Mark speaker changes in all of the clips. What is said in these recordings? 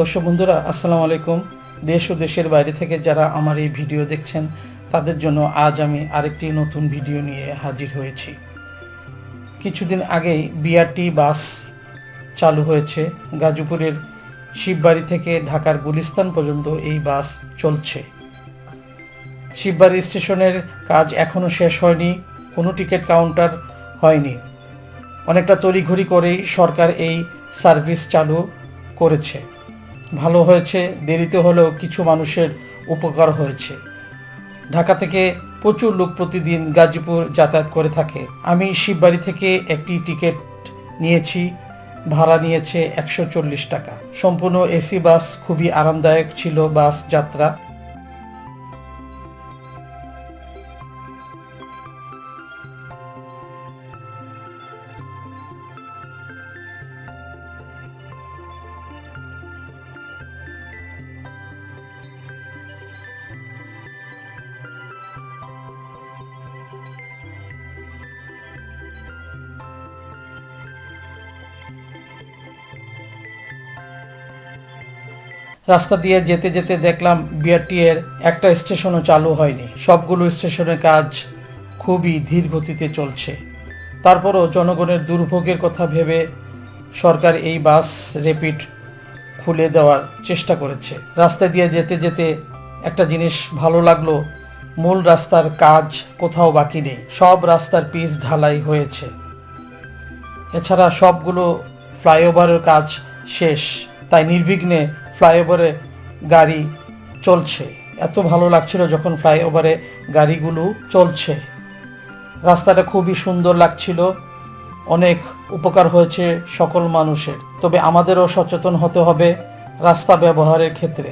Speaker 1: দর্শক বন্ধুরা, আসসালামু আলাইকুম। দেশ ও দেশের বাইরে থেকে যারা আমার এই ভিডিও দেখছেন, তাদের জন্য আজ আমি আরেকটি নতুন ভিডিও নিয়ে হাজির হয়েছি। কিছুদিন আগেই বিআরটি বাস চালু হয়েছে। গাজীপুরের শিববাড়ি থেকে ঢাকার গুলিস্তান পর্যন্ত এই বাস চলছে। শিববাড়ি স্টেশনের কাজ এখনও শেষ হয়নি, কোনো টিকিট কাউন্টার হয়নি। অনেকটা তড়িঘড়ি করেই সরকার এই সার্ভিস চালু করেছে। ভালো হয়েছে, দেরিতে হলেও কিছু মানুষের উপকার হয়েছে। ঢাকা থেকে প্রচুর লোক প্রতিদিন গাজীপুর যাতায়াত করে থাকে। আমি শিববাড়ি থেকে একটি টিকিট নিয়েছি, ভাড়া নিয়েছে একশো চল্লিশ টাকা। সম্পূর্ণ এসি বাস খুবই আরামদায়ক ছিল বাস যাত্রা। রাস্তা দিয়ে যেতে যেতে দেখলাম বিআরটি এর একটা স্টেশনও চালু হয়নি। সবগুলো স্টেশনের কাজ খুবই ধীর গতিতে চলছে। তারপরও জনগণের দুর্ভোগের কথা ভেবে সরকার এই বাস রেপিড খুলে দেওয়ার চেষ্টা করেছে। রাস্তা দিয়ে যেতে যেতে একটা জিনিস ভালো লাগল, মূল রাস্তার কাজ কোথাও বাকি নেই। সব রাস্তার পিচ ঢালাই হয়েছে। এছাড়া সবগুলো ফ্লাইওভারের কাজ শেষ। তাই নির্বিঘ্নে ফ্লাইওভারে গাড়ি চলছে। এত ভালো লাগছিল যখন ফ্লাইওভারে গাড়িগুলো চলছে। রাস্তাটা খুবই সুন্দর লাগছিল। অনেক উপকার হয়েছে সকল মানুষের। তবে আমাদেরও সচেতন হতে হবে রাস্তা ব্যবহারের ক্ষেত্রে।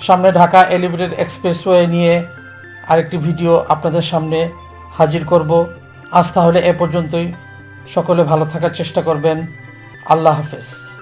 Speaker 1: সামনে ঢাকা এলিভেটেড এক্সপ্রেসওয়ে নিয়ে আরেকটি ভিডিও আপনাদের সামনে হাজির করব। আজ তাহলে এ পর্যন্তই। সকলে ভালো থাকার চেষ্টা করবেন। আল্লাহ হাফেজ।